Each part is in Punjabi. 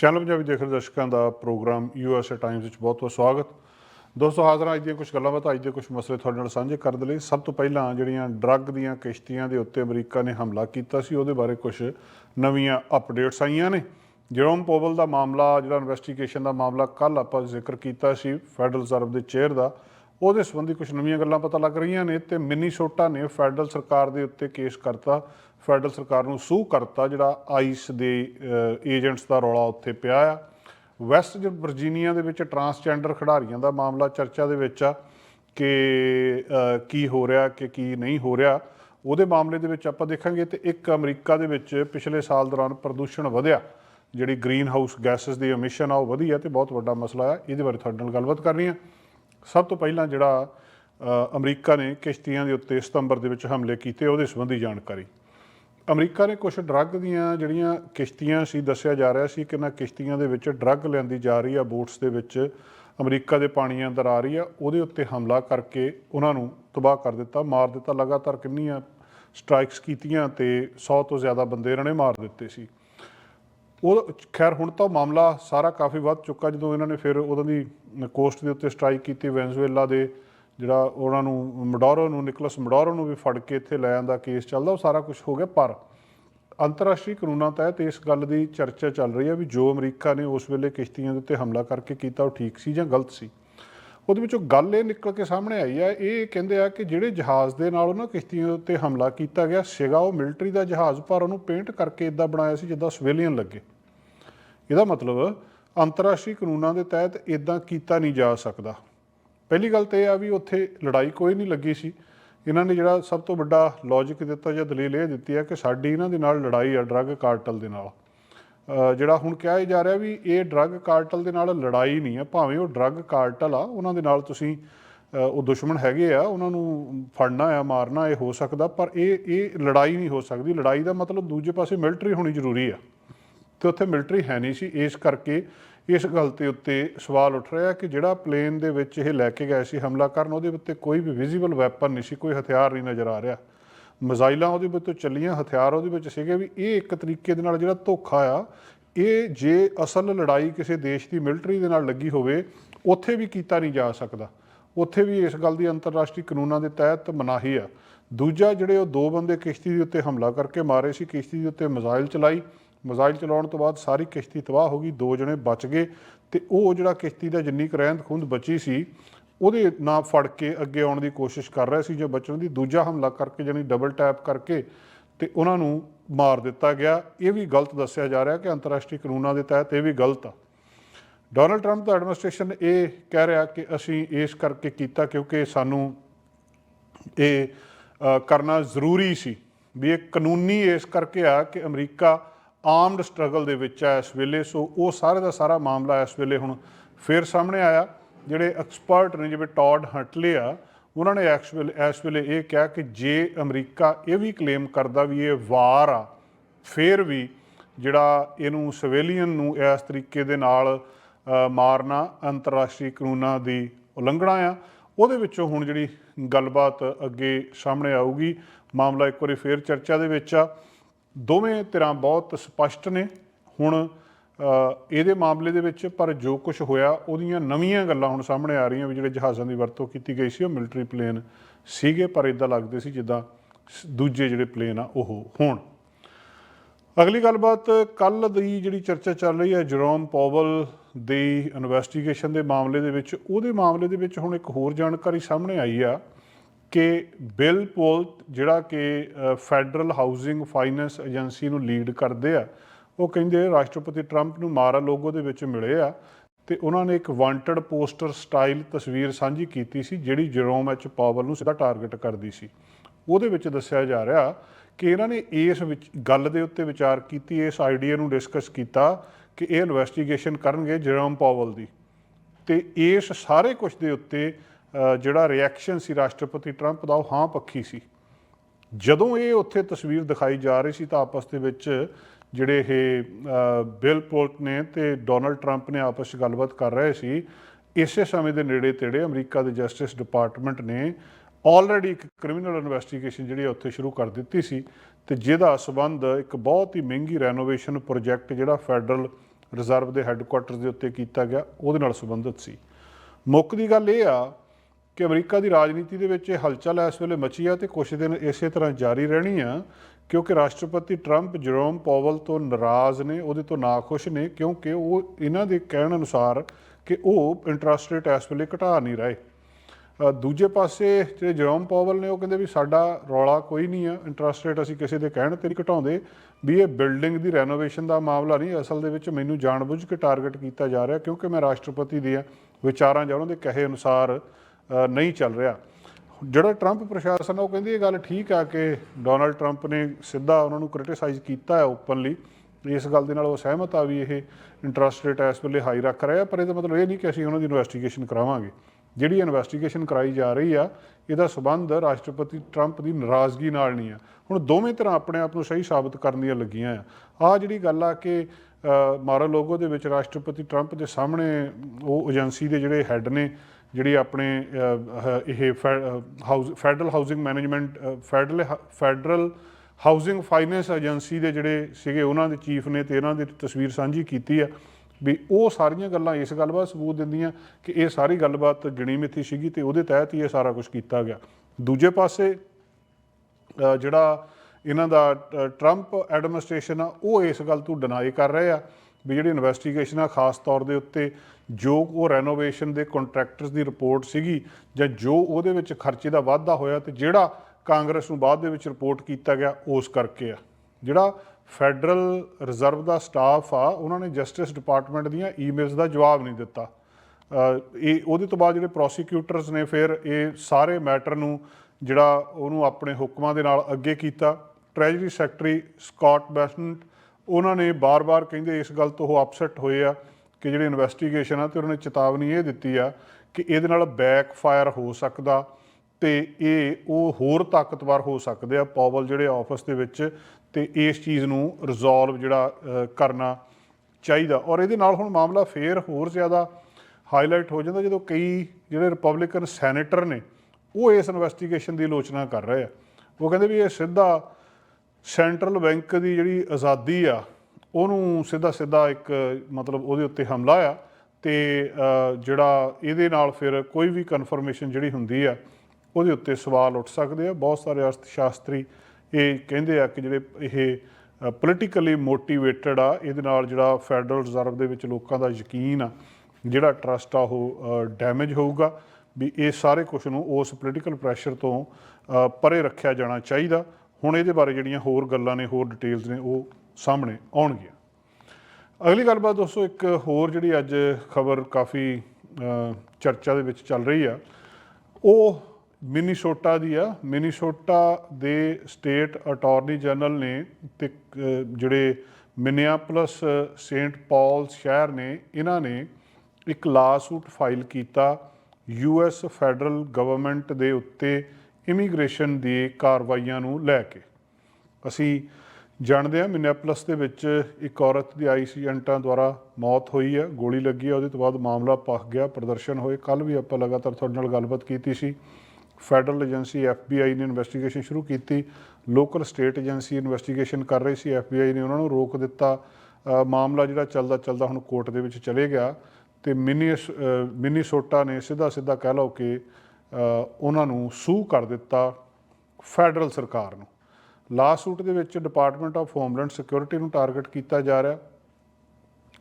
ਚੈਨਲ ਪੰਜਾਬੀ ਦੇਖ ਰਹੇ ਦਰਸ਼ਕਾਂ ਦਾ ਪ੍ਰੋਗਰਾਮ ਯੂਐਸਏ ਟਾਈਮਜ਼ ਵਿੱਚ ਬਹੁਤ-ਬਹੁਤ ਸਵਾਗਤ। ਦੋਸਤੋ ਹਾਜ਼ਰ ਅੱਜ ਦੀਆਂ ਕੁਝ ਗੱਲਾਂ ਬਾਤਾਂ, ਅੱਜ ਦੇ ਕੁਝ ਮਸਲੇ ਤੁਹਾਡੇ ਨਾਲ ਸਾਂਝੇ ਕਰਨ ਦੇ ਲਈ। ਸਭ ਤੋਂ ਪਹਿਲਾਂ ਜਿਹੜੀਆਂ ਡਰੱਗ ਦੀਆਂ ਕਿਸ਼ਤੀਆਂ ਦੇ ਉੱਤੇ ਅਮਰੀਕਾ ਨੇ ਹਮਲਾ ਕੀਤਾ ਸੀ, ਉਹਦੇ ਬਾਰੇ ਕੁਝ ਨਵੀਆਂ ਅਪਡੇਟਸ ਆਈਆਂ ਨੇ। ਜਰੋਮ ਪੋਵਲ ਦਾ ਮਾਮਲਾ, ਜਿਹੜਾ ਇਨਵੈਸਟੀਗੇਸ਼ਨ ਦਾ ਮਾਮਲਾ ਕੱਲ ਆਪਾਂ ਜ਼ਿਕਰ ਕੀਤਾ ਸੀ ਫੈਡਰਲ ਰਿਜ਼ਰਵ ਦੇ ਚੇਅਰ ਦਾ, ਉਹਦੇ ਸੰਬੰਧੀ ਕੁਝ ਨਵੀਆਂ ਗੱਲਾਂ ਪਤਾ ਲੱਗ ਰਹੀਆਂ ਨੇ ਤੇ ਮਿਨੀਸੋਟਾ ਨੇ ਫੈਡਰਲ ਸਰਕਾਰ ਦੇ ਉੱਤੇ ਕੇਸ ਕਰਤਾ। ਫੈਡਰਲ ਸਰਕਾਰ ਨੂੰ ਸੂ ਕਰਤਾ ਜਿਹੜਾ ਆਈਸ ਦੇ ਏਜੰਟਸ ਦਾ ਰੌਲਾ ਉੱਥੇ ਪਿਆ ਆ। ਵੈਸਟ ਵਰਜੀਨੀਆ ਦੇ ਵਿੱਚ ਟਰਾਂਸਜੈਂਡਰ ਖਿਡਾਰੀਆਂ ਦਾ ਮਾਮਲਾ ਚਰਚਾ ਦੇ ਵਿੱਚ ਆ ਕਿ ਕੀ ਹੋ ਰਿਹਾ, ਕਿ ਕੀ ਨਹੀਂ ਹੋ ਰਿਹਾ। ਉਹਦੇ ਮਾਮਲੇ ਦੇ ਵਿੱਚ ਆਪਾਂ ਦੇਖਾਂਗੇ ਤੇ ਇੱਕ ਅਮਰੀਕਾ ਦੇ ਵਿੱਚ ਪਿਛਲੇ ਸਾਲ ਦੌਰਾਨ ਪ੍ਰਦੂਸ਼ਣ ਵਧਿਆ, ਜਿਹੜੀ ਗ੍ਰੀਨ ਹਾਊਸ ਗੈਸਸ ਦੀ ਐਮਿਸ਼ਨ ਆ ਉਹ ਵਧੀ ਆ ਤੇ ਬਹੁਤ ਵੱਡਾ ਮਸਲਾ ਆ। ਇਹਦੇ ਬਾਰੇ ਤੁਹਾਡੇ ਨਾਲ ਗੱਲਬਾਤ ਕਰਨੀ ਆ। ਸਭ ਤੋਂ ਪਹਿਲਾਂ ਜਿਹੜਾ ਅਮਰੀਕਾ ਨੇ ਕਿਸ਼ਤੀਆਂ ਦੇ ਉੱਤੇ ਸਤੰਬਰ ਦੇ ਵਿੱਚ ਹਮਲੇ ਕੀਤੇ ਉਹਦੇ ਸੰਬੰਧੀ ਜਾਣਕਾਰੀ। ਅਮਰੀਕਾ ਨੇ ਕੁਝ ਡਰੱਗ ਦੀਆਂ ਜਿਹੜੀਆਂ ਕਿਸ਼ਤੀਆਂ ਸੀ, ਦੱਸਿਆ ਜਾ ਰਿਹਾ ਸੀ ਕਿ ਇਹਨਾਂ ਕਿਸ਼ਤੀਆਂ ਦੇ ਵਿੱਚ ਡਰੱਗ ਲਿਆਂਦੀ ਜਾ ਰਹੀ ਆ, ਬੋਟਸ ਦੇ ਵਿੱਚ ਅਮਰੀਕਾ ਦੇ ਪਾਣੀਆਂ ਅੰਦਰ ਆ ਰਹੀ ਆ, ਉਹਦੇ ਉੱਤੇ ਹਮਲਾ ਕਰਕੇ ਉਹਨਾਂ ਨੂੰ ਤਬਾਹ ਕਰ ਦਿੱਤਾ, ਮਾਰ ਦਿੱਤਾ। ਲਗਾਤਾਰ ਕਿੰਨੀਆਂ ਸਟ੍ਰਾਈਕਸ ਕੀਤੀਆਂ ਤੇ 100 ਤੋਂ ਜ਼ਿਆਦਾ ਬੰਦੇ ਇਹਨਾਂ ਨੇ ਮਾਰ ਦਿੱਤੇ ਸੀ। ਉਹ ਖੈਰ ਹੁਣ ਤਾਂ ਉਹ ਮਾਮਲਾ ਸਾਰਾ ਕਾਫੀ ਵੱਧ ਚੁੱਕਾ, ਜਦੋਂ ਇਹਨਾਂ ਨੇ ਫਿਰ ਉਹਨਾਂ ਦੀ ਕੋਸਟ ਦੇ ਉੱਤੇ ਸਟ੍ਰਾਈਕ ਕੀਤੀ, ਵੈਨਜ਼ੂਏਲਾ ਦੇ ਜਿਹੜਾ ਉਹਨਾਂ ਨੂੰ ਮਡੋਰੋ ਨੂੰ, ਨਿਕਲਸ ਮਡੋਰੋ ਨੂੰ ਵੀ ਫੜ ਕੇ ਇੱਥੇ ਲੈ ਆਂਦਾ ਕੇਸ ਚੱਲਦਾ, ਉਹ ਸਾਰਾ ਕੁਝ ਹੋ ਗਿਆ, ਪਰ ਅੰਤਰਰਾਸ਼ਟਰੀ ਕਾਨੂੰਨਾਂ ਤਹਿਤ ਇਸ ਗੱਲ ਦੀ ਚਰਚਾ ਚੱਲ ਰਹੀ ਹੈ ਵੀ ਜੋ ਅਮਰੀਕਾ ਨੇ ਉਸ ਵੇਲੇ ਕਿਸ਼ਤੀਆਂ ਦੇ ਉੱਤੇ ਹਮਲਾ ਕਰਕੇ ਕੀਤਾ, ਉਹ ਠੀਕ ਸੀ ਜਾਂ ਗਲਤ ਸੀ। ਉਹਦੇ ਵਿੱਚੋਂ ਗੱਲ ਇਹ ਨਿਕਲ ਕੇ ਸਾਹਮਣੇ ਆਈ ਹੈ, ਇਹ ਕਹਿੰਦੇ ਆ ਕਿ ਜਿਹੜੇ ਜਹਾਜ਼ ਦੇ ਨਾਲ ਉਹਨਾਂ ਕਿਸ਼ਤੀਆਂ ਦੇ ਉੱਤੇ ਹਮਲਾ ਕੀਤਾ ਗਿਆ ਸੀਗਾ, ਉਹ ਮਿਲਟਰੀ ਦਾ ਜਹਾਜ਼, ਪਰ ਉਹਨੂੰ ਪੇਂਟ ਕਰਕੇ ਇਦਾਂ ਬਣਾਇਆ ਸੀ ਜਿੱਦਾਂ ਸਿਵਿਲੀਅਨ ਲੱਗੇ। ਇਹਦਾ ਮਤਲਬ ਅੰਤਰਰਾਸ਼ਟਰੀ ਕਾਨੂੰਨਾਂ ਦੇ ਤਹਿਤ ਇਦਾਂ ਕੀਤਾ ਨਹੀਂ ਜਾ ਸਕਦਾ। ਪਹਿਲੀ ਗੱਲ ਤੇ ਇਹ ਆ ਵੀ ਉੱਥੇ ਲੜਾਈ ਕੋਈ ਨਹੀਂ ਲੱਗੀ ਸੀ। ਇਹਨਾਂ ਨੇ ਜਿਹੜਾ ਸਭ ਤੋਂ ਵੱਡਾ ਲੌਜੀਕ ਦਿੱਤਾ ਜਾਂ ਦਲੀਲ ਇਹ ਦਿੱਤੀ ਹੈ ਕਿ ਸਾਡੀ ਇਹਨਾਂ ਦੇ ਨਾਲ ਲੜਾਈ ਆ ਡਰੱਗ ਕਾਰਟਲ ਦੇ ਨਾਲ। ਜਿਹੜਾ ਹੁਣ ਕਿਹਾ ਜਾ ਰਿਹਾ ਵੀ ਇਹ ਡਰੱਗ ਕਾਰਟਲ ਦੇ ਨਾਲ ਲੜਾਈ ਨਹੀਂ ਹੈ ਭਾਵੇਂ ਉਹ ਡਰੱਗ ਕਾਰਟਲ ਆ, ਉਹਨਾਂ ਦੇ ਨਾਲ ਤੁਸੀਂ ਉਹ ਦੁਸ਼ਮਣ ਹੈਗੇ ਆ, ਉਹਨਾਂ ਨੂੰ ਫੜਨਾ ਆ, ਮਾਰਨਾ ਇਹ ਹੋ ਸਕਦਾ, ਪਰ ਇਹ ਇਹ ਲੜਾਈ ਨਹੀਂ ਹੋ ਸਕਦੀ। ਲੜਾਈ ਦਾ ਮਤਲਬ ਦੂਜੇ ਪਾਸੇ ਮਿਲਟਰੀ ਹੋਣੀ ਜ਼ਰੂਰੀ ਆ। ਤੇ ਉੱਥੇ ਮਿਲਟਰੀ ਹੈ ਨਹੀਂ ਸੀ। ਇਸ ਕਰਕੇ ਇਸ ਗੱਲ ਤੇ ਉੱਤੇ ਸਵਾਲ ਉੱਠ ਰਿਹਾ ਕਿ ਜਿਹੜਾ ਪਲੇਨ ਦੇ ਵਿੱਚ ਇਹ ਲੈ ਕੇ ਗਏ ਸੀ ਹਮਲਾ ਕਰਨ, ਉਹਦੇ ਉੱਤੇ ਕੋਈ ਵੀ ਵਿਜ਼ੀਬਲ ਵੈਪਨ ਨਹੀਂ ਸੀ, ਕੋਈ ਹਥਿਆਰ ਨਹੀਂ ਨਜ਼ਰ ਆ ਰਿਹਾ। ਮਿਜ਼ਾਈਲਾਂ ਉਹਦੇ ਵਿੱਚੋਂ ਚੱਲੀਆਂ, ਹਥਿਆਰ ਉਹਦੇ ਵਿੱਚ ਸੀਗੇ ਵੀ ਇਹ ਇੱਕ ਤਰੀਕੇ ਦੇ ਨਾਲ ਜਿਹੜਾ ਧੋਖਾ ਆ, ਇਹ ਜੇ ਅਸਲ ਲੜਾਈ ਕਿਸੇ ਦੇਸ਼ ਦੀ ਮਿਲਟਰੀ ਦੇ ਨਾਲ ਲੱਗੀ ਹੋਵੇ, ਉੱਥੇ ਵੀ ਕੀਤਾ ਨਹੀਂ ਜਾ ਸਕਦਾ। ਉੱਥੇ ਵੀ ਇਸ ਗੱਲ ਦੀ ਅੰਤਰਰਾਸ਼ਟਰੀ ਕਾਨੂੰਨਾਂ ਦੇ ਤਹਿਤ ਮਨਾਹੀ ਆ। ਦੂਜਾ ਜਿਹੜੇ ਉਹ ਦੋ ਬੰਦੇ ਕਿਸ਼ਤੀ ਦੇ ਉੱਤੇ ਹਮਲਾ ਕਰਕੇ ਮਾਰੇ ਸੀ, ਕਿਸ਼ਤੀ ਦੇ ਉੱਤੇ ਮਿਜ਼ਾਈਲ ਚਲਾਈ ਮਿਜ਼ਾਈਲ ਚਲਾਉਣ ਤੋਂ ਬਾਅਦ ਸਾਰੀ ਕਿਸ਼ਤੀ ਤਬਾਹ ਹੋ ਗਈ, ਦੋ ਜਣੇ ਬਚ ਗਏ ਤੇ ਉਹ ਜਿਹੜਾ ਕਿਸ਼ਤੀ ਦਾ ਜਿੰਨੀ ਕੁ ਰਹਿੰਦ ਖੁੰਦ ਬਚੀ ਸੀ, ਉਹਦੇ ਨਾਂ ਫੜ ਕੇ ਅੱਗੇ ਆਉਣ ਦੀ ਕੋਸ਼ਿਸ਼ ਕਰ ਰਿਹਾ ਸੀ, ਜੋ ਬਚਣ ਦੀ ਦੂਜਾ ਹਮਲਾ ਕਰਕੇ ਜਾਨੀ ਡਬਲ ਟੈਪ ਕਰਕੇ ਤੇ ਉਹਨਾਂ ਨੂੰ ਮਾਰ ਦਿੱਤਾ ਗਿਆ। ਇਹ ਵੀ ਗਲਤ ਦੱਸਿਆ ਜਾ ਰਿਹਾ ਕਿ ਅੰਤਰਰਾਸ਼ਟਰੀ ਕਾਨੂੰਨਾਂ ਦੇ ਤਹਿਤ ਇਹ ਵੀ ਗਲਤ ਆ। ਡੋਨਲਡ ਟਰੰਪ ਦਾ ਐਡਮਿਨਿਸਟ੍ਰੇਸ਼ਨ ਇਹ ਕਹਿ ਰਿਹਾ ਕਿ ਅਸੀਂ ਇਸ ਕਰਕੇ ਕੀਤਾ ਕਿਉਂਕਿ ਸਾਨੂੰ ਇਹ ਕਰਨਾ ਜ਼ਰੂਰੀ ਸੀ ਵੀ ਇਹ ਕਾਨੂੰਨੀ ਇਸ ਕਰਕੇ ਆ ਕਿ ਅਮਰੀਕਾ ਆਰਮਡ ਸਟਰਗਲ ਦੇ ਵਿੱਚ ਹੈ ਇਸ ਵੇਲੇ, ਸੋ ਉਹ ਸਾਰੇ ਦਾ ਸਾਰਾ ਮਾਮਲਾ ਇਸ ਵੇਲੇ ਹੁਣ ਫੇਰ ਸਾਹਮਣੇ ਆਇਆ। ਜਿਹੜੇ ਐਕਸਪਰਟ ਨੇ, ਜਿਵੇਂ ਟੌਡ ਹਟਲੇ ਆ, ਉਹਨਾਂ ਨੇ ਇਸ ਵੇਲੇ ਇਸ ਵੇਲੇ ਇਹ ਕਿਹਾ ਕਿ ਜੇ ਅਮਰੀਕਾ ਇਹ ਵੀ ਕਲੇਮ ਕਰਦਾ ਵੀ ਇਹ ਵਾਰ ਆ, ਫੇਰ ਵੀ ਜਿਹੜਾ ਇਹਨੂੰ ਸਿਵਿਲੀਅਨ ਨੂੰ ਇਸ ਤਰੀਕੇ ਦੇ ਨਾਲ ਮਾਰਨਾ ਅੰਤਰਰਾਸ਼ਟਰੀ ਕਾਨੂੰਨਾਂ ਦੀ ਉਲੰਘਣਾ ਆ, ਉਹਦੇ ਵਿੱਚੋਂ ਹੁਣ ਜਿਹੜੀ ਗੱਲਬਾਤ ਅੱਗੇ ਸਾਹਮਣੇ ਆਊਗੀ। ਮਾਮਲਾ ਇੱਕ ਵਾਰੀ ਫੇਰ ਚਰਚਾ ਦੇ ਵਿੱਚ ਆ। ਦੋਵੇਂ ਧਿਰਾਂ ਬਹੁਤ ਸਪਸ਼ਟ ਨੇ। ਹੁਣ ਇਹਦੇ ਮਾਮਲੇ ਦੇ ਵਿੱਚ ਪਰ ਜੋ ਕੁਝ ਹੋਇਆ, ਉਹਦੀਆਂ ਨਵੀਆਂ ਗੱਲਾਂ ਹੁਣ ਸਾਹਮਣੇ ਆ ਰਹੀਆਂ ਵੀ ਜਿਹੜੇ ਜਹਾਜ਼ਾਂ ਦੀ ਵਰਤੋਂ ਕੀਤੀ ਗਈ ਸੀ, ਉਹ ਮਿਲਟਰੀ ਪਲੇਨ ਸੀਗੇ, ਪਰ ਇਦਾਂ ਲੱਗਦੇ ਸੀ ਜਿੱਦਾਂ ਸ- ਦੂਜੇ ਜਿਹੜੇ ਪਲੇਨ ਆ, ਉਹ ਹੋਣ। ਅਗਲੀ ਗੱਲਬਾਤ ਕੱਲ ਦੀ ਜਿਹੜੀ ਚਰਚਾ ਚੱਲ ਰਹੀ ਹੈ, ਜਰੋਮ ਪੋਵਲ ਦੀ ਇਨਵੈਸਟੀਗੇਸ਼ਨ ਦੇ ਮਾਮਲੇ ਦੇ ਵਿੱਚ, ਉਹਦੇ ਮਾਮਲੇ ਦੇ ਵਿੱਚ ਹੁਣ ਇੱਕ ਹੋਰ ਜਾਣਕਾਰੀ ਸਾਹਮਣੇ ਆਈ ਆ। ਕਿ ਬਿਲ ਪੋਲ ਜਿਹੜਾ ਕਿ ਫੈਡਰਲ ਹਾਊਸਿੰਗ ਫਾਈਨੈਂਸ ਏਜੰਸੀ ਨੂੰ ਲੀਡ ਕਰਦੇ ਆ, ਉਹ ਕਹਿੰਦੇ ਰਾਸ਼ਟਰਪਤੀ ਟਰੰਪ ਨੂੰ ਮਾਰਾ ਲੋਗੋ ਦੇ ਵਿੱਚ ਮਿਲੇ ਆ ਤੇ ਉਹਨਾਂ ਨੇ ਇੱਕ ਵਾਂਟਡ ਪੋਸਟਰ ਸਟਾਈਲ ਤਸਵੀਰ ਸਾਂਝੀ ਕੀਤੀ ਸੀ, ਜਿਹੜੀ ਜਰੋਮ ਐਚ ਪਾਵਲ ਨੂੰ ਸਿੱਧਾ ਟਾਰਗੇਟ ਕਰਦੀ ਸੀ। ਉਹਦੇ ਵਿੱਚ ਦੱਸਿਆ ਜਾ ਰਿਹਾ ਕਿ ਇਹਨਾਂ ਨੇ ਇਸ ਵਿੱਚ, ਗੱਲ ਦੇ ਉੱਤੇ ਵਿਚਾਰ ਕੀਤੀ, ਇਸ ਆਈਡੀਆ ਨੂੰ ਡਿਸਕਸ ਕੀਤਾ ਕਿ ਇਹ ਇਨਵੈਸਟੀਗੇਸ਼ਨ ਕਰਨਗੇ ਜਰੋਮ ਪਾਵਲ ਦੀ। ਤੇ ਇਸ ਸਾਰੇ ਕੁਝ ਦੇ ਉੱਤੇ ਜਿਹੜਾ ਰਿਐਕਸ਼ਨ ਸੀ ਰਾਸ਼ਟਰਪਤੀ ਟਰੰਪ ਦਾ ਉਹ ਹਾਂ ਪੱਖੀ ਸੀ। ਜਦੋਂ ਇਹ ਉੱਥੇ ਤਸਵੀਰ ਦਿਖਾਈ ਜਾ ਰਹੀ ਸੀ ਤਾਂ ਆਪਸ ਦੇ ਵਿੱਚ ਜਿਹੜੇ ਇਹ ਅ, ਬਿਲ ਪੋਲਟ ਨੇ ਤੇ ਡੋਨਲਡ ਟਰੰਪ ਨੇ ਆਪਸ ਵਿੱਚ ਗੱਲਬਾਤ ਕਰ ਰਹੇ ਸੀ ਇਸੇ ਸਮੇਂ ਦੇ ਨੇੜੇ ਤੇੜੇ ਅਮਰੀਕਾ ਦੇ ਜਸਟਿਸ ਡਿਪਾਰਟਮੈਂਟ ਨੇ ਆਲਰੇਡੀ ਇੱਕ ਕ੍ਰਿਮੀਨਲ ਇਨਵੈਸਟੀਗੇਸ਼ਨ ਜਿਹੜੀ ਆ ਉੱਥੇ ਸ਼ੁਰੂ ਕਰ ਦਿੱਤੀ ਸੀ ਤੇ ਜਿਹਦਾ ਸਬੰਧ ਇੱਕ ਬਹੁਤ ਹੀ ਮਹਿੰਗੀ ਰੈਨੋਵੇਸ਼ਨ ਪ੍ਰੋਜੈਕਟ ਜਿਹੜਾ ਫੈਡਰਲ ਰਿਜ਼ਰਵ ਦੇ ਹੈੱਡਕੁਆਟਰਸ ਦੇ ਉੱਤੇ ਕੀਤਾ ਗਿਆ ਉਹਦੇ ਨਾਲ ਸੰਬੰਧਿਤ ਸੀ। ਮੁੱਖ ਦੀ ਗੱਲ ਇਹ ਆ ਕਿ ਅਮਰੀਕਾ ਦੀ ਰਾਜਨੀਤੀ ਦੇ ਵਿੱਚ ਇਹ ਹਲਚਲ ਇਸ ਵੇਲੇ ਮਚੀ ਆ ਤੇ ਕੁਛ ਦਿਨ ਇਸੇ ਤਰ੍ਹਾਂ ਜਾਰੀ ਰਹਿਣੀ ਆ, ਕਿਉਂਕਿ ਰਾਸ਼ਟਰਪਤੀ ਟਰੰਪ, ਜਰੋਮ ਪਾਵਲ ਤੋਂ ਨਾਰਾਜ਼ ਨੇ, ਉਹਦੇ ਤੋਂ ਨਾਖੁਸ਼ ਨੇ, ਕਿਉਂਕਿ ਉਹ ਇਹਨਾਂ ਦੇ ਕਹਿਣ ਅਨੁਸਾਰ ਕਿ ਉਹ ਇੰਟਰਸਟ ਰੇਟ ਇਸ ਵੇਲੇ ਘਟਾ ਨਹੀਂ ਰਹੇ। ਦੂਜੇ ਪਾਸੇ ਜਿਹੜੇ ਜਰੋਮ ਪਾਵਲ ਨੇ, ਉਹ ਕਹਿੰਦੇ ਵੀ ਸਾਡਾ ਰੌਲਾ ਕੋਈ ਨਹੀਂ ਆ ਇੰਟਰਸਟ ਰੇਟ ਅਸੀਂ ਕਿਸੇ ਦੇ ਕਹਿਣ ਤੇ ਨਹੀਂ ਘਟਾਉਂਦੇ, ਵੀ ਇਹ ਬਿਲਡਿੰਗ ਦੀ ਰੈਨੋਵੇਸ਼ਨ ਦਾ ਮਾਮਲਾ ਨਹੀਂ, ਅਸਲ ਦੇ ਵਿੱਚ ਮੈਨੂੰ ਜਾਣਬੁੱਝ ਕੇ ਟਾਰਗੇਟ ਕੀਤਾ ਜਾ ਰਿਹਾ, ਕਿਉਂਕਿ ਮੈਂ ਰਾਸ਼ਟਰਪਤੀ ਦੀਆਂ ਵਿਚਾਰਾਂ ਜਾਂ ਉਹਨਾਂ ਦੇ ਕਹੇ ਅਨੁਸਾਰ ਨਹੀਂ ਚੱਲ ਰਿਹਾ। ਜਿਹੜਾ ਟਰੰਪ ਪ੍ਰਸ਼ਾਸਨ ਆ, ਉਹ ਕਹਿੰਦੀ ਇਹ ਗੱਲ ਠੀਕ ਆ ਕਿ ਡੋਨਲਡ ਟਰੰਪ ਨੇ ਸਿੱਧਾ ਉਹਨਾਂ ਨੂੰ ਕ੍ਰਿਟਿਸਾਈਜ਼ ਕੀਤਾ ਹੈ ਓਪਨਲੀ ਇਸ ਗੱਲ ਦੇ ਨਾਲ ਉਹ ਸਹਿਮਤ ਆ ਵੀ ਇਹ ਇੰਟਰਸਟ ਰੇਟ ਇਸ ਵੇਲੇ ਹਾਈ ਰੱਖ ਰਿਹਾ, ਪਰ ਇਹਦਾ ਮਤਲਬ ਇਹ ਨਹੀਂ ਕਿ ਅਸੀਂ ਉਹਨਾਂ ਦੀ ਇਨਵੈਸਟੀਗੇਸ਼ਨ ਕਰਾਵਾਂਗੇ। ਜਿਹੜੀ ਇਨਵੈਸਟੀਗੇਸ਼ਨ ਕਰਾਈ ਜਾ ਰਹੀ ਆ, ਇਹਦਾ ਸਬੰਧ ਰਾਸ਼ਟਰਪਤੀ ਟਰੰਪ ਦੀ ਨਾਰਾਜ਼ਗੀ ਨਾਲ ਨਹੀਂ ਆ। ਹੁਣ ਦੋਵੇਂ ਤਰ੍ਹਾਂ ਆਪਣੇ ਆਪ ਨੂੰ ਸਹੀ ਸਾਬਤ ਕਰਨ ਦੀਆਂ ਲੱਗੀਆਂ ਆ। ਆ ਜਿਹੜੀ ਗੱਲ ਆ ਕਿ ਮਾਰਾ ਲੋਗੋ ਦੇ ਵਿੱਚ ਰਾਸ਼ਟਰਪਤੀ ਟਰੰਪ ਦੇ ਸਾਹਮਣੇ ਉਹ ਏਜੰਸੀ ਦੇ ਜਿਹੜੇ ਹੈੱਡ ਨੇ ਜਿਹੜੀ ਆਪਣੇ ਅ, ਹ- ਇਹ house federal housing management federal Federal Housing Finance Agency ਦੇ ਜਿਹੜੇ ਸੀਗੇ ਉਹਨਾਂ ਦੇ ਚੀਫ ਨੇ ਤੇ ਇਹਨਾਂ ਦੀ ਤਸਵੀਰ ਸਾਂਝੀ ਕੀਤੀ ਆ ਵੀ ਉਹ ਸਾਰੀਆਂ ਗੱਲਾਂ ਇਸ ਗੱਲਬਾਤ ਸਬੂਤ ਦਿੰਦੀਆਂ ਕਿ ਇਹ ਸਾਰੀ ਗੱਲਬਾਤ ਗਿਣੀ ਮਿੱਥੀ ਸੀਗੀ ਤੇ ਉਹਦੇ ਤਹਿਤ ਹੀ ਇਹ ਸਾਰਾ ਕੁਝ ਕੀਤਾ ਗਿਆ। ਦੂਜੇ ਪਾਸੇ ਜਿਹੜਾ ਇਹਨਾਂ ਦਾ ਟਰੰਪ ਐਡਮਿਨਿਸਟ੍ਰੇਸ਼ਨ ਆ ਉਹ ਇਸ ਗੱਲ ਤੋਂ ਡਿਨਾਈ ਕਰ ਰਹੇ ਆ ਵੀ ਜਿਹੜੀ ਇਨਵੈਸਟੀਗੇਸ਼ਨ ਆ ਖਾਸ ਤੌਰ ਦੇ ਉੱਤੇ ਜੋ ਉਹ ਰੈਨੋਵੇਸ਼ਨ ਦੇ ਕੰਟਰੈਕਟਰਸ ਦੀ ਰਿਪੋਰਟ ਸੀਗੀ ਜਾਂ ਜੋ ਉਹਦੇ ਵਿੱਚ ਖਰਚੇ ਦਾ ਵਾਧਾ ਹੋਇਆ ਤੇ ਜਿਹੜਾ ਕਾਂਗਰਸ ਨੂੰ ਬਾਅਦ ਦੇ ਵਿੱਚ ਰਿਪੋਰਟ ਕੀਤਾ ਗਿਆ ਉਸ ਕਰਕੇ ਆ। ਜਿਹੜਾ ਫੈਡਰਲ ਰਿਜ਼ਰਵ ਦਾ ਸਟਾਫ ਆ ਉਹਨਾਂ ਨੇ ਜਸਟਿਸ ਡਿਪਾਰਟਮੈਂਟ ਦੀਆਂ ਈਮੇਲਸ ਦਾ ਜਵਾਬ ਨਹੀਂ ਦਿੱਤਾ। ਅ, ਇਹ ਉਹਦੇ ਤੋਂ ਬਾਅਦ ਜਿਹੜੇ ਪ੍ਰੋਸੀਕਿਊਟਰਸ ਨੇ ਫਿਰ ਇਹ ਸਾਰੇ ਮੈਟਰ ਨੂੰ ਜਿਹੜਾ ਉਹਨੂੰ ਆਪਣੇ ਹੁਕਮਾਂ ਦੇ ਨਾਲ ਅੱਗੇ ਕੀਤਾ। ਟ੍ਰੈਜਰੀ ਸੈਕਟਰੀ ਸਕਾਟ ਬੈਸਨਟ ਉਹਨਾਂ ਨੇ ਬਾਰ-ਬਾਰ ਕਹਿੰਦੇ ਇਸ ਗੱਲ ਤੋਂ ਉਹ ਅਪਸੈਟ ਹੋਏ ਆ ਕਿ ਜਿਹੜੀ ਇਨਵੈਸਟੀਗੇਸ਼ਨ ਆ ਤੇ ਉਹਨਾਂ ਨੇ ਚੇਤਾਵਨੀ ਇਹ ਦਿੱਤੀ ਆ ਕਿ ਇਹਦੇ ਨਾਲ ਬੈਕਫਾਇਰ ਹੋ ਸਕਦਾ ਤੇ ਇਹ ਉਹ ਹੋਰ ਤਾਕਤਵਰ ਹੋ ਸਕਦੇ ਆ ਪਾਵਲ ਜਿਹੜੇ ਆਫਿਸ ਦੇ ਵਿੱਚ ਤੇ ਇਸ ਚੀਜ਼ ਨੂੰ ਰਿਜ਼ੋਲਵ ਜਿਹੜਾ ਕਰਨਾ ਚਾਹੀਦਾ। ਔਰ ਇਹਦੇ ਨਾਲ ਹੁਣ ਮਾਮਲਾ ਫੇਰ ਹੋਰ ਜ਼ਿਆਦਾ ਹਾਈਲਾਈਟ ਹੋ ਜਾਂਦਾ ਜਦੋਂ ਕਈ ਜਿਹੜੇ ਰਿਪਬਲਿਕਨ ਸੈਨੇਟਰ ਨੇ ਉਹ ਇਸ ਇਨਵੈਸਟੀਗੇਸ਼ਨ ਦੀ ਆਲੋਚਨਾ ਕਰ ਰਹੇ ਆ। ਉਹ ਕਹਿੰਦੇ ਵੀ ਇਹ ਸਿੱਧਾ ਸੈਂਟਰਲ ਬੈਂਕ ਦੀ ਜਿਹੜੀ ਆਜ਼ਾਦੀ ਆ, ਉਹਨੂੰ ਸਿੱਧਾ ਸਿੱਧਾ ਇੱਕ, ਮਤਲਬ ਉਹਦੇ ਉੱਤੇ ਹਮਲਾ ਆ ਤੇ ਜਿਹੜਾ ਇਹਦੇ ਨਾਲ ਫਿਰ ਕੋਈ ਵੀ ਕਨਫਰਮੇਸ਼ਨ ਜਿਹੜੀ ਹੁੰਦੀ ਆ, ਉਹਦੇ ਉੱਤੇ ਸਵਾਲ ਉੱਠ ਸਕਦੇ ਆ। ਬਹੁਤ ਸਾਰੇ ਅਰਥ ਸ਼ਾਸਤਰੀ ਇਹ ਕਹਿੰਦੇ ਆ ਕਿ ਜਿਹੜੇ ਇਹ ਪੋਲੀਟੀਕਲੀ ਮੋਟੀਵੇਟਡ ਆ, ਇਹਦੇ ਨਾਲ ਜਿਹੜਾ ਫੈਡਰਲ ਰਿਜ਼ਰਵ ਦੇ ਵਿੱਚ ਲੋਕਾਂ ਦਾ ਯਕੀਨ ਆ, ਜਿਹੜਾ ਟਰਸਟ ਆ ਉਹ ਡੈਮੇਜ ਹੋਊਗਾ। ਵੀ ਇਹ ਸਾਰੇ ਕੁਝ ਨੂੰ ਉਸ ਪੋਲੀਟੀਕਲ ਪ੍ਰੈਸ਼ਰ ਤੋਂ ਪਰੇ ਰੱਖਿਆ ਜਾਣਾ ਚਾਹੀਦਾ। ਹੁਣ ਇਹਦੇ ਬਾਰੇ ਜਿਹੜੀਆਂ ਹੋਰ ਗੱਲਾਂ ਨੇ, ਹੋਰ ਡਿਟੇਲਸ ਨੇ, ਉਹ ਸਾਹਮਣੇ ਆਉਣਗੀਆਂ। ਅਗਲੀ ਗੱਲਬਾਤ ਦੋਸਤੋ, ਇੱਕ ਹੋਰ ਜਿਹੜੀ ਅੱਜ ਖਬਰ ਕਾਫੀ ਚਰਚਾ ਦੇ ਵਿੱਚ ਚੱਲ ਰਹੀ ਆ। ਉਹ ਮਿਨੀਸੋਟਾ ਦੀ ਆ। ਮਿਨੀਸੋਟਾ ਦੇ ਸਟੇਟ ਅਟਾਰਨੀ ਜਨਰਲ ਨੇ ਤੇ ਜਿਹੜੇ ਮਿਨੀਆਪੋਲਿਸ ਸੇਂਟ ਪਾਲ ਸ਼ਹਿਰ ਨੇ, ਇਹਨਾਂ ਨੇ ਇੱਕ ਲਾਸੂਟ ਫਾਈਲ ਕੀਤਾ ਯੂਐਸ ਫੈਡਰਲ ਗਵਰਨਮੈਂਟ ਦੇ ਉੱਤੇ ਇਮੀਗ੍ਰੇਸ਼ਨ ਦੀ ਕਾਰਵਾਈਆਂ ਨੂੰ ਲੈ ਕੇ। ਅਸੀਂ ਜਾਣਦੇ ਹਾਂ ਮਿਨੈਪਲਸ ਦੇ ਵਿੱਚ ਇੱਕ ਔਰਤ ਦੀ ਆਈਸੀ ਏਜੰਟਾਂ ਦੁਆਰਾ ਮੌਤ ਹੋਈ ਹੈ, ਗੋਲੀ ਲੱਗੀ ਹੈ, ਉਹਦੇ ਤੋਂ ਬਾਅਦ ਮਾਮਲਾ ਪੱਕ ਗਿਆ, ਪ੍ਰਦਰਸ਼ਨ ਹੋਏ। ਕੱਲ ਵੀ ਆਪਾਂ ਲਗਾਤਾਰ ਤੁਹਾਡੇ ਨਾਲ ਗੱਲਬਾਤ ਕੀਤੀ ਸੀ। ਫੈਡਰਲ ਏਜੰਸੀ ਐਫਬੀਆਈ ਨੇ ਇਨਵੈਸਟੀਗੇਸ਼ਨ ਸ਼ੁਰੂ ਕੀਤੀ। ਲੋਕਲ ਸਟੇਟ ਏਜੰਸੀ ਇਨਵੈਸਟੀਗੇਸ਼ਨ ਕਰ ਰਹੀ ਸੀ। ਐਫਬੀਆਈ ਨੇ ਉਹਨਾਂ ਨੂੰ ਰੋਕ ਦਿੱਤਾ। ਮਾਮਲਾ ਜਿਹੜਾ ਚੱਲਦਾ ਚੱਲਦਾ ਹੁਣ ਕੋਰਟ ਦੇ ਵਿੱਚ ਚਲੇ ਗਿਆ। ਤੇ ਮਿਨੀ ਮਿਨੀਸੋਟਾ ਨੇ ਸਿੱਧਾ ਸਿੱਧਾ ਕਹਿ ਲਓ ਕਿ ਉਹਨਾਂ ਨੂੰ ਸੂ ਕਰ ਦਿੱਤਾ ਫੈਡਰਲ ਸਰਕਾਰ ਨੂੰ। ਲਾਸੂਟ ਦੇ ਵਿੱਚ ਡਿਪਾਰਟਮੈਂਟ ਆਫ ਹੋਮਲੈਂਡ ਸਿਕਿਉਰਿਟੀ ਨੂੰ ਟਾਰਗੇਟ ਕੀਤਾ ਜਾ ਰਿਹਾ।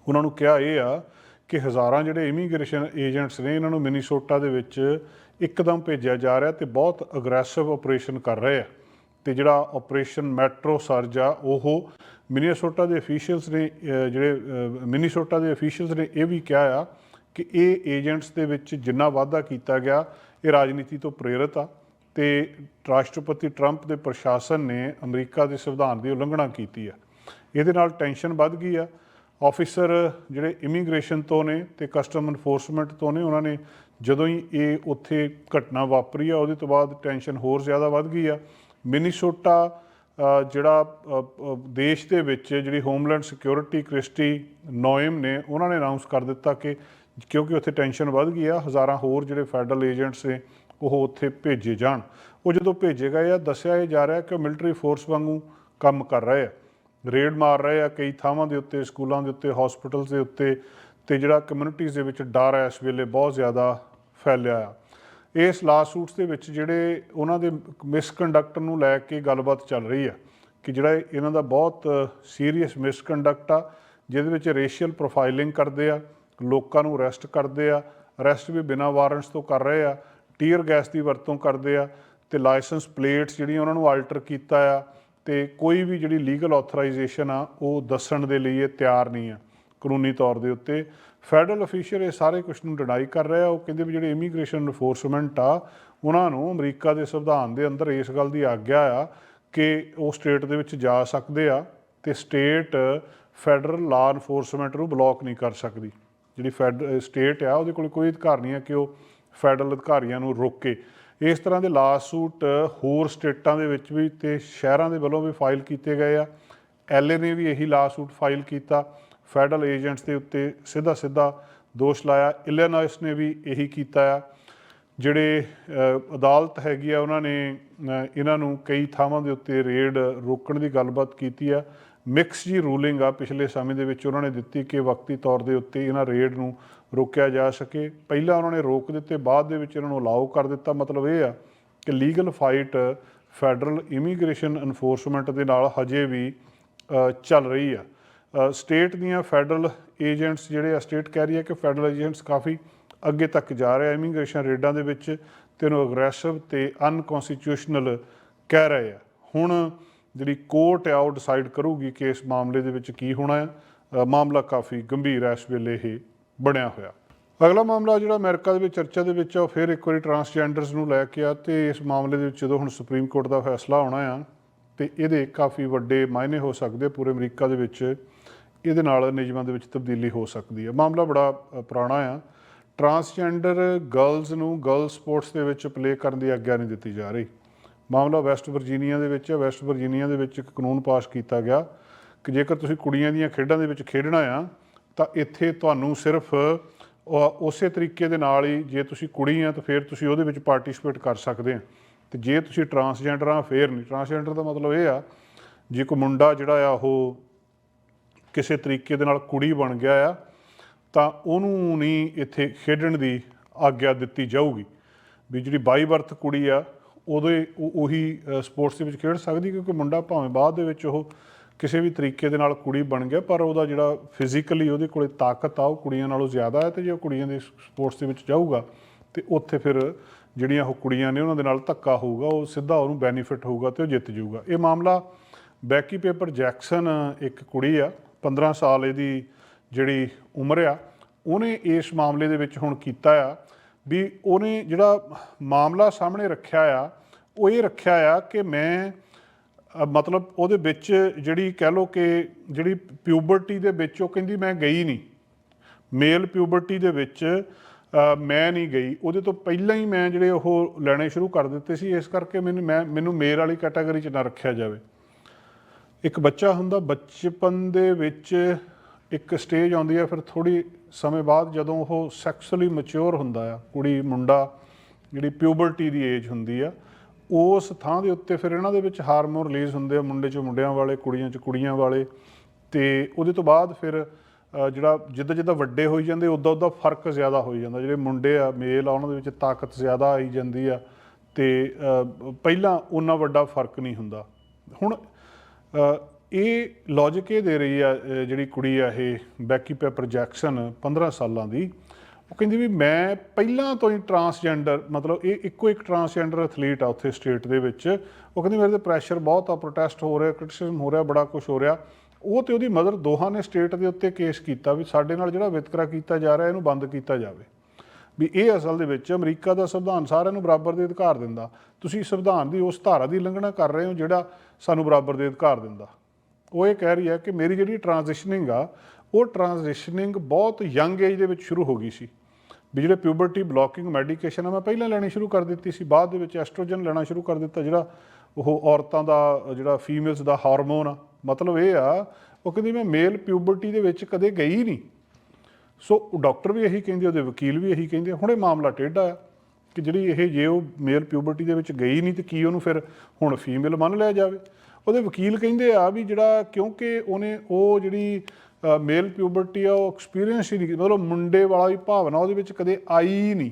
ਉਹਨਾਂ ਨੂੰ ਕਿਹਾ ਇਹ ਆ ਕਿ ਹਜ਼ਾਰਾਂ ਜਿਹੜੇ ਇਮੀਗ੍ਰੇਸ਼ਨ ਏਜੰਟਸ ਨੇ, ਇਹਨਾਂ ਨੂੰ ਮਿਨੀਸੋਟਾ ਦੇ ਵਿੱਚ ਇੱਕਦਮ ਭੇਜਿਆ ਜਾ ਰਿਹਾ ਤੇ ਬਹੁਤ ਅਗਰੈਸਿਵ ਆਪਰੇਸ਼ਨ ਕਰ ਰਹੇ ਆ। ਤੇ ਜਿਹੜਾ ਆਪਰੇਸ਼ਨ ਮੈਟਰੋ ਸਰਜ ਆ, ਉਹ ਮਿਨੀਸੋਟਾ ਦੇ ਅਫੀਸ਼ੀਅਲਸ ਨੇ ਜਿਹੜੇ ਮਿਨੀਸੋਟਾ ਦੇ ਅਫੀਸ਼ੀਅਲਸ ਨੇ ਇਹ ਵੀ ਕਿਹਾ ਆ ਕਿ ਇਹ ਏਜੰਟਸ ਦੇ ਵਿੱਚ ਜਿੰਨਾ ਵਾਅਦਾ ਕੀਤਾ ਗਿਆ ਇਹ ਰਾਜਨੀਤੀ ਤੋਂ ਪ੍ਰੇਰਿਤ ਆ ਤੇ ਰਾਸ਼ਟਰਪਤੀ ਟਰੰਪ ਦੇ ਪ੍ਰਸ਼ਾਸਨ ਨੇ ਅਮਰੀਕਾ ਦੇ ਸੰਵਿਧਾਨ ਦੀ ਉਲੰਘਣਾ ਕੀਤੀ ਆ। ਇਹਦੇ ਨਾਲ ਟੈਨਸ਼ਨ ਵੱਧ ਗਈ ਆ। ਆਫੀਸਰ ਜਿਹੜੇ ਇਮੀਗ੍ਰੇਸ਼ਨ ਤੋਂ ਨੇ ਤੇ ਕਸਟਮ ਇਨਫੋਰਸਮੈਂਟ ਤੋਂ ਨੇ, ਉਹਨਾਂ ਨੇ ਜਦੋਂ ਹੀ ਇਹ ਉੱਥੇ ਘਟਨਾ ਵਾਪਰੀ ਆ, ਉਹਦੇ ਤੋਂ ਬਾਅਦ ਟੈਨਸ਼ਨ ਹੋਰ ਜ਼ਿਆਦਾ ਵੱਧ ਗਈ ਆ। ਮਿਨੀਸੋਟਾ ਜਿਹੜਾ ਦੇਸ਼ ਦੇ ਵਿੱਚ ਜਿਹੜੀ ਹੋਮਲੈਂਡ ਸਿਕਿਉਰਿਟੀ ਕ੍ਰਿਸਟੀ ਨੋਇਮ ਨੇ, ਉਹਨਾਂ ਨੇ ਅਨਾਉਂਸ ਕਰ ਦਿੱਤਾ ਕਿ ਕਿਉਂਕਿ ਉੱਥੇ ਟੈਨਸ਼ਨ ਵੱਧ ਗਈ ਆ, ਹਜ਼ਾਰਾਂ ਹੋਰ ਜਿਹੜੇ ਫੈਡਰਲ ਏਜੰਟਸ ਨੇ, ਉਹ ਉੱਥੇ ਭੇਜੇ ਜਾਣ। ਉਹ ਜਦੋਂ ਭੇਜੇ ਗਏ ਆ, ਦੱਸਿਆ ਇਹ ਜਾ ਰਿਹਾ ਕਿ ਮਿਲਟਰੀ ਫੋਰਸ ਵਾਂਗੂ ਕੰਮ ਕਰ ਰਹੇ ਆ। ਰੇਡ ਮਾਰ ਰਹੇ ਆ ਕਈ ਥਾਵਾਂ ਦੇ ਉੱਤੇ, ਸਕੂਲਾਂ ਦੇ ਉੱਤੇ ਹਸਪੀਟਲਸ ਦੇ ਉੱਤੇ, ਤੇ ਜਿਹੜਾ ਕਮਿਊਨਿਟੀਜ਼ ਦੇ ਵਿੱਚ ਡਰ ਹੈ ਇਸ ਵੇਲੇ ਬਹੁਤ ਜ਼ਿਆਦਾ ਫੈਲਿਆ ਆ। ਇਸ ਲਾਸੂਟਸ ਦੇ ਵਿੱਚ ਜਿਹੜੇ ਉਹਨਾਂ ਦੇ ਮਿਸਕੰਡਕਟ ਨੂੰ ਲੈ ਕੇ ਗੱਲਬਾਤ ਚੱਲ ਰਹੀ ਆ ਕਿ ਜਿਹੜਾ ਇਹਨਾਂ ਦਾ ਬਹੁਤ ਸੀਰੀਅਸ ਮਿਸਕੰਡਕਟ ਆ, ਜਿਹਦੇ ਵਿੱਚ ਰੇਸ਼ੀਅਲ ਪ੍ਰੋਫਾਈਲਿੰਗ ਕਰਦੇ ਆ ਲੋਕਾਂ ਨੂੰ ਅਰੈਸਟ ਕਰਦੇ ਆ ਅਰੈਸਟ ਵੀ ਬਿਨਾਂ ਵਾਰੰਟਸ ਤੋਂ ਕਰ ਰਹੇ ਆ ਟੀਅਰ ਗੈਸ ਦੀ ਵਰਤੋਂ ਕਰਦੇ ਆ, ਤੇ ਲਾਇਸੈਂਸ ਪਲੇਟਸ ਜਿਹੜੀਆਂ ਉਹਨਾਂ ਨੂੰ ਆਲਟਰ ਕੀਤਾ ਆ, ਤੇ ਕੋਈ ਵੀ ਜਿਹੜੀ ਲੀਗਲ ਆਥੋਰਾਈਜੇਸ਼ਨ ਆ, ਉਹ ਦੱਸਣ ਦੇ ਲਈ ਇਹ ਤਿਆਰ ਨਹੀਂ ਆ, ਕਾਨੂੰਨੀ ਤੌਰ ਦੇ ਉੱਤੇ। ਫੈਡਰਲ ਅਫੀਸ਼ੀਅਲ ਇਹ ਸਾਰੇ ਕੁਝ ਨੂੰ ਡਿਨਾਈ ਕਰ ਰਿਹਾ, ਉਹ ਕਹਿੰਦੇ ਵੀ ਜਿਹੜੇ ਇਮੀਗ੍ਰੇਸ਼ਨ ਐਨਫੋਰਸਮੈਂਟ ਆ, ਉਹਨਾਂ ਨੂੰ ਅਮਰੀਕਾ ਦੇ ਸੰਵਿਧਾਨ ਦੇ ਅੰਦਰ ਇਸ ਗੱਲ ਦੀ ਆਗਿਆ ਆ ਕਿ ਉਹ ਸਟੇਟ ਦੇ ਵਿੱਚ ਜਾ ਸਕਦੇ ਆ, ਤੇ ਸਟੇਟ ਫੈਡਰਲ ਲਾਅ ਇਨਫੋਰਸਮੈਂਟ ਨੂੰ ਬਲੌਕ ਨਹੀਂ ਕਰ ਸਕਦੀ। ਜਿਹੜੀ ਫੈਡ ਸਟੇਟ ਆ, ਉਹਦੇ ਕੋਲ ਕੋਈ ਅਧਿਕਾਰ ਨਹੀਂ ਹੈ ਕਿ ਉਹ ਫੈਡਰਲ ਅਧਿਕਾਰੀਆਂ ਨੂੰ ਰੋਕੇ। ਇਸ ਤਰ੍ਹਾਂ ਦੇ ਲਾਸੂਟ ਹੋਰ ਸਟੇਟਾਂ ਦੇ ਵਿੱਚ ਵੀ ਤੇ ਸ਼ਹਿਰਾਂ ਦੇ ਵੱਲੋਂ ਵੀ ਫਾਈਲ ਕੀਤੇ ਗਏ ਆ। ਐਲਏ ਨੇ ਵੀ ਇਹੀ ਲਾਸੂਟ ਫਾਈਲ ਕੀਤਾ। ਫੈਡਰਲ ਏਜੰਟਸ ਦੇ ਉੱਤੇ ਸਿੱਧਾ ਸਿੱਧਾ ਦੋਸ਼ ਲਾਇਆ। ਇਲੀਨੋਇਸ ਨੇ ਵੀ ਇਹੀ ਕੀਤਾ ਆ। ਜਿਹੜੇ ਅਦਾਲਤ ਹੈਗੀ ਆ, ਉਹਨਾਂ ਨੇ ਇਹਨਾਂ ਨੂੰ ਕਈ ਥਾਵਾਂ ਦੇ ਉੱਤੇ ਰੇਡ ਰੋਕਣ ਦੀ ਗੱਲਬਾਤ ਕੀਤੀ ਆ। ਮਿਕਸ ਜੀ ਰੂਲਿੰਗ ਆ, ਪਿਛਲੇ ਸਮੇਂ ਦੇ ਵਿੱਚ ਉਹਨਾਂ ਨੇ ਦਿੱਤੀ ਕਿ ਵਕਤੀ ਤੌਰ ਦੇ ਉੱਤੇ ਇਹਨਾਂ ਰੇਡ ਨੂੰ ਰੋਕਿਆ ਜਾ ਸਕੇ। ਪਹਿਲਾਂ ਉਹਨਾਂ ਨੇ ਰੋਕ ਦਿੱਤੇ, ਬਾਅਦ ਦੇ ਵਿੱਚ ਇਹਨਾਂ ਨੂੰ ਅਲਾਉ ਕਰ ਦਿੱਤਾ। ਮਤਲਬ ਇਹ ਆ ਕਿ legal fight federal immigration enforcement ਦੇ ਨਾਲ ਹਜੇ ਵੀ ਚੱਲ ਰਹੀ ਆ। ਸਟੇਟ ਦੀਆਂ ਫੈਡਰਲ ਏਜੰਟਸ ਜਿਹੜੇ ਆ ਸਟੇਟ ਕਹਿ ਰਹੀ ਹੈ ਕਿ ਫੈਡਰਲ ਏਜੰਟਸ ਕਾਫੀ ਅੱਗੇ ਤੱਕ ਜਾ ਰਿਹਾ ਇਮੀਗ੍ਰੇਸ਼ਨ ਰੇਡਾਂ ਦੇ ਵਿੱਚ ਤੇ ਉਹਨੂੰ ਅਗਰੈਸਿਵ ਤੇ ਅਨਕਨਸਟੀਟਿਊਸ਼ਨਲ ਕਹਿ ਰਹੇ ਆ। ਹੁਣ ਜਿਹੜੀ ਕੋਰਟ ਆ, ਉਹ ਡਿਸਾਈਡ ਕਰੂਗੀ ਕਿ ਇਸ ਮਾਮਲੇ ਦੇ ਵਿੱਚ ਕੀ ਹੋਣਾ ਹੈ। ਮਾਮਲਾ ਕਾਫੀ ਗੰਭੀਰ ਹੈ, ਇਸ ਵੇਲੇ ਇਹ ਬਣਿਆ ਹੋਇਆ। ਅਗਲਾ ਮਾਮਲਾ ਜਿਹੜਾ ਅਮਰੀਕਾ ਦੇ ਵਿੱਚ ਚਰਚਾ ਦੇ ਵਿੱਚ ਆ, ਉਹ ਫਿਰ ਇੱਕ ਵਾਰੀ ਟਰਾਂਸਜੈਂਡਰਸ ਨੂੰ ਲੈ ਕੇ ਆ ਤੇ ਇਸ ਮਾਮਲੇ ਦੇ ਵਿੱਚ ਜਦੋਂ ਹੁਣ ਸੁਪਰੀਮ ਕੋਰਟ ਦਾ ਫੈਸਲਾ ਆਉਣਾ ਆ, ਤੇ ਇਹਦੇ ਕਾਫੀ ਵੱਡੇ ਮਾਇਨੇ ਹੋ ਸਕਦੇ ਪੂਰੇ ਅਮਰੀਕਾ ਦੇ ਵਿੱਚ। ਇਹਦੇ ਨਾਲ ਨਿਯਮਾਂ ਦੇ ਵਿੱਚ ਤਬਦੀਲੀ ਹੋ ਸਕਦੀ ਹੈ ਮਾਮਲਾ ਬੜਾ ਪੁਰਾਣਾ ਆ। ਟਰਾਂਸਜੈਂਡਰ ਗਰਲਸ ਨੂੰ ਗਰਲ ਸਪੋਰਟਸ ਦੇ ਵਿੱਚ ਪਲੇ ਕਰਨ ਦੀ ਆਗਿਆ ਨਹੀਂ ਦਿੱਤੀ ਜਾ ਰਹੀ। ਮਾਮਲਾ ਵੈਸਟ ਵਰਜੀਨੀਆ ਦੇ ਵਿੱਚ ਹੈ। ਵੈਸਟ ਵਰਜੀਨੀਆ ਦੇ ਵਿੱਚ ਇੱਕ ਕਾਨੂੰਨ ਪਾਸ ਕੀਤਾ ਗਿਆ ਕਿ ਜੇਕਰ ਤੁਸੀਂ ਕੁੜੀਆਂ ਦੀਆਂ ਖੇਡਾਂ ਦੇ ਵਿੱਚ ਖੇਡਣਾ ਆ, ਤਾਂ ਇੱਥੇ ਤੁਹਾਨੂੰ ਸਿਰਫ ਉਸੇ ਤਰੀਕੇ ਦੇ ਨਾਲ ਹੀ ਜੇ ਤੁਸੀਂ ਕੁੜੀ ਆ, ਤਾਂ ਫਿਰ ਤੁਸੀਂ ਉਹਦੇ ਵਿੱਚ ਪਾਰਟਿਸਿਪੇਟ ਕਰ ਸਕਦੇ ਆ। ਤੇ ਜੇ ਤੁਸੀਂ ਟਰਾਂਸਜੈਂਡਰ ਆ, ਫੇਰ ਨਹੀਂ। ਟਰਾਂਸਜੈਂਡਰ ਦਾ ਮਤਲਬ ਇਹ ਆ, ਜੇ ਕੋਈ ਮੁੰਡਾ ਜਿਹੜਾ ਆ, ਉਹ ਕਿਸੇ ਤਰੀਕੇ ਦੇ ਨਾਲ ਕੁੜੀ ਬਣ ਗਿਆ ਆ, ਤਾਂ ਉਹਨੂੰ ਨਹੀਂ ਇੱਥੇ ਖੇਡਣ ਦੀ ਆਗਿਆ ਦਿੱਤੀ ਜਾਊਗੀ। ਵੀ ਜਿਹੜੀ ਬਾਈ ਬਰਥ ਕੁੜੀ ਆ ਉਹਦੇ ਉਹ- ਉਹੀ ਸਪੋਰਟਸ ਦੇ ਵਿੱਚ ਖੇਡ ਸਕਦੀ ਕਿਉਂਕਿ ਮੁੰਡਾ ਭਾਵੇਂ ਬਾਅਦ ਦੇ ਵਿੱਚ ਉਹ ਕਿਸੇ ਵੀ ਤਰੀਕੇ ਦੇ ਨਾਲ ਕੁੜੀ ਬਣ ਗਿਆ, ਪਰ ਉਹਦਾ ਜਿਹੜਾ ਫਿਜ਼ੀਕਲੀ ਉਹਦੇ ਕੋਲੇ ਤਾਕਤ ਆ, ਉਹ ਕੁੜੀਆਂ ਨਾਲੋਂ ਜ਼ਿਆਦਾ ਹੈ, ਤੇ ਜੇ ਉਹ ਕੁੜੀਆਂ ਦੇ ਸਪੋਰਟਸ ਦੇ ਵਿੱਚ ਜਾਊਗਾ, ਤੇ ਉੱਥੇ ਫਿਰ ਜਿਹੜੀਆਂ ਉਹ ਕੁੜੀਆਂ ਨੇ ਉਹਨਾਂ ਦੇ ਨਾਲ ਧੱਕਾ ਹੋਊਗਾ, ਉਹ ਸਿੱਧਾ ਉਹਨੂੰ ਬੈਨੀਫਿਟ ਹੋਊਗਾ ਤੇ ਉਹ ਜਿੱਤ ਜਾਊਗਾ। ਇਹ ਮਾਮਲਾ ਬੈਕੀ ਪੇਪਰ ਜੈਕਸਨ, ਇੱਕ ਕੁੜੀ ਆ 15 ਸਾਲ ਇਹਦੀ ਜਿਹੜੀ ਉਮਰ ਆ, ਉਹਨੇ ਇਸ ਮਾਮਲੇ ਦੇ ਵਿੱਚ ਹੁਣ ਕੀਤਾ ਆ ਵੀ ਉਹਨੇ ਜਿਹੜਾ ਮਾਮਲਾ ਸਾਹਮਣੇ ਰੱਖਿਆ ਆ, ਉਹ ਇਹ ਰੱਖਿਆ ਆ ਕਿ ਮੈਂ ਮਤਲਬ ਉਹਦੇ ਵਿੱਚ ਜਿਹੜੀ ਕਹਿ ਲੋ ਕਿ ਜਿਹੜੀ ਪਿਊਬਰਟੀ ਦੇ ਵਿੱਚ ਉਹ ਕਹਿੰਦੀ ਮੈਂ ਗਈ ਨਹੀਂ। ਮੇਲ ਪਿਊਬਰਟੀ ਦੇ ਵਿੱਚ ਮੈਂ ਨਹੀਂ ਗਈ। ਉਹਦੇ ਤੋਂ ਪਹਿਲਾਂ ਹੀ ਮੈਂ ਜਿਹੜੇ ਉਹ ਲੈਣੇ ਸ਼ੁਰੂ ਕਰ ਦਿੱਤੇ ਸੀ, ਇਸ ਕਰਕੇ ਮੈਨੂੰ, ਮੈਂ, ਮੈਨੂੰ ਮੇਲ ਵਾਲੀ ਕੈਟਾਗਰੀ 'ਚ ਨਾ ਰੱਖਿਆ ਜਾਵੇ। ਇੱਕ ਬੱਚਾ ਹੁੰਦਾ, ਬਚਪਨ ਦੇ ਵਿੱਚ ਇੱਕ ਸਟੇਜ ਆਉਂਦੀ ਹੈ, ਫਿਰ ਥੋੜੀ ਸਮੇਂ ਬਾਅਦ ਜਦੋਂ ਉਹ ਸੈਕਸੁਅਲੀ ਮੈਚੁਰ ਹੁੰਦਾ ਆ, ਕੁੜੀ, ਮੁੰਡਾ, ਜਿਹੜੀ ਪਿਊਬਰਟੀ ਦੀ ਏਜ ਹੁੰਦੀ ਆ, ਉਸ ਥਾਂ ਦੇ ਉੱਤੇ ਫਿਰ ਇਹਨਾਂ ਦੇ ਵਿੱਚ ਹਾਰਮੋਨ ਰਿਲੀਜ਼ ਹੁੰਦੇ ਆ, ਮੁੰਡੇ 'ਚ, ਮੁੰਡਿਆਂ ਵਾਲੇ, ਕੁੜੀਆਂ 'ਚ, ਕੁੜੀਆਂ ਵਾਲੇ। ਤੇ ਉਹਦੇ ਤੋਂ ਬਾਅਦ ਫਿਰ ਜਿਹੜਾ ਜਿੱਦਾਂ ਜਿੱਦਾਂ ਵੱਡੇ ਹੋਈ ਜਾਂਦੇ, ਉਦਾਂ ਉਦਾਂ ਫ਼ਰਕ ਜ਼ਿਆਦਾ ਹੋਈ ਜਾਂਦਾ। ਜਿਹੜੇ ਮੁੰਡੇ ਆ ਮੇਲ ਆ, ਉਹਨਾਂ ਦੇ ਵਿੱਚ ਤਾਕਤ ਜ਼ਿਆਦਾ ਆਈ ਜਾਂਦੀ ਆ। ਤੇ ਪਹਿਲਾਂ ਉਹਨਾਂ ਵੱਡਾ ਫ਼ਰਕ ਨਹੀਂ ਹੁੰਦਾ। ਹੁਣ ਇਹ ਲੌਜੀਕ ਇਹ ਦੇ ਰਹੀ ਆ ਜਿਹੜੀ ਕੁੜੀ ਆ ਇਹ ਬੈਕੀ ਪੇਪਰ ਜੈਕਸਨ 15 ਸਾਲਾਂ ਦੀ। ਉਹ ਕਹਿੰਦੀ ਵੀ ਮੈਂ ਪਹਿਲਾਂ ਤੋਂ ਹੀ ਟਰਾਂਸਜੈਂਡਰ ਮਤਲਬ ਇਹ ਇੱਕੋ ਇੱਕ ਟਰਾਂਸਜੈਂਡਰ ਐਥਲੀਟ ਆ ਉੱਥੇ ਸਟੇਟ ਦੇ ਵਿੱਚ। ਉਹ ਕਹਿੰਦੀ ਮੇਰੇ ਤੇ ਪ੍ਰੈਸ਼ਰ ਬਹੁਤ ਆ ਪ੍ਰੋਟੈਸਟ ਹੋ ਰਿਹਾ ਕ੍ਰਿਟਿਸਿਜ਼ਮ ਹੋ ਰਿਹਾ, ਬੜਾ ਕੁਝ ਹੋ ਰਿਹਾ। ਉਹ ਤੇ ਉਹਦੀ ਮਦਰ ਦੋਹਾਂ ਨੇ ਸਟੇਟ ਦੇ ਉੱਤੇ ਕੇਸ ਕੀਤਾ ਵੀ ਸਾਡੇ ਨਾਲ ਜਿਹੜਾ ਵਿਤਕਰਾ ਕੀਤਾ ਜਾ ਰਿਹਾ, ਇਹਨੂੰ ਬੰਦ ਕੀਤਾ ਜਾਵੇ। ਵੀ ਇਹ ਅਸਲ ਦੇ ਵਿੱਚ ਅਮਰੀਕਾ ਦਾ ਸੰਵਿਧਾਨ ਸਾਰਿਆਂ ਨੂੰ ਬਰਾਬਰ ਦੇ ਅਧਿਕਾਰ ਦਿੰਦਾ। ਤੁਸੀਂ ਸੰਵਿਧਾਨ ਦੀ ਉਸ ਧਾਰਾ ਦੀ ਉਲੰਘਣਾ ਕਰ ਰਹੇ ਹੋ ਜਿਹੜਾ ਸਾਨੂੰ ਬਰਾਬਰ ਦੇ ਅਧਿਕਾਰ ਦਿੰਦਾ। ਉਹ ਇਹ ਕਹਿ ਰਹੀ ਹੈ ਕਿ ਮੇਰੀ ਜਿਹੜੀ ਟ੍ਰਾਂਜੀਸ਼ਨਿੰਗ ਆ, ਉਹ ਟ੍ਰਾਂਜੀਸ਼ਨਿੰਗ ਬਹੁਤ ਯੰਗ ਏਜ ਦੇ ਵਿੱਚ ਸ਼ੁਰੂ ਹੋ ਗਈ ਸੀ। ਵੀ ਜਿਹੜੇ ਪਿਊਬਰਟੀ ਬਲੋਕਿੰਗ ਮੈਡੀਕੇਸ਼ਨ ਆ, ਮੈਂ ਪਹਿਲਾਂ ਲੈਣੀ ਸ਼ੁਰੂ ਕਰ ਦਿੱਤੀ ਸੀ, ਬਾਅਦ ਦੇ ਵਿੱਚ ਐਸਟ੍ਰੋਜਨ ਲੈਣਾ ਸ਼ੁਰੂ ਕਰ ਦਿੱਤਾ, ਜਿਹੜਾ ਉਹ ਔਰਤਾਂ ਦਾ, ਜਿਹੜਾ ਫੀਮੇਲਸ ਦਾ ਹਾਰਮੋਨ ਆ। ਮਤਲਬ ਇਹ ਆ, ਉਹ ਕਹਿੰਦੀ ਮੈਂ ਮੇਲ ਪਿਊਬਰਟੀ ਦੇ ਵਿੱਚ ਕਦੇ ਗਈ ਨਹੀਂ। ਸੋ ਡਾਕਟਰ ਵੀ ਇਹੀ ਕਹਿੰਦੇ, ਉਹਦੇ ਵਕੀਲ ਵੀ ਇਹੀ ਕਹਿੰਦੇ, ਹੁਣ ਇਹ ਮਾਮਲਾ ਟੇਢਾ ਆ ਕਿ ਜਿਹੜੀ ਇਹ ਜੇ ਉਹ ਮੇਲ ਪਿਊਬਰਟੀ ਦੇ ਵਿੱਚ ਗਈ ਨਹੀਂ ਤੇ ਕੀ ਉਹਨੂੰ ਫਿਰ ਹੁਣ ਫੀਮੇਲ ਮੰਨ ਲਿਆ ਜਾਵੇ? ਉਹਦੇ ਵਕੀਲ ਕਹਿੰਦੇ ਆ ਵੀ ਜਿਹੜਾ ਕਿਉਂਕਿ ਉਹਨੇ ਉਹ ਜਿਹੜੀ ਮੇਲ ਪਿਊਬਰਟੀ ਆ ਉਹ ਐਕਸਪੀਰੀਅੰਸ ਹੀ ਨਹੀਂ ਕੀਤੀ, ਮਤਲਬ ਮੁੰਡੇ ਵਾਲਾ ਵੀ ਭਾਵਨਾ ਉਹਦੇ ਵਿੱਚ ਕਦੇ ਆਈ ਨਹੀਂ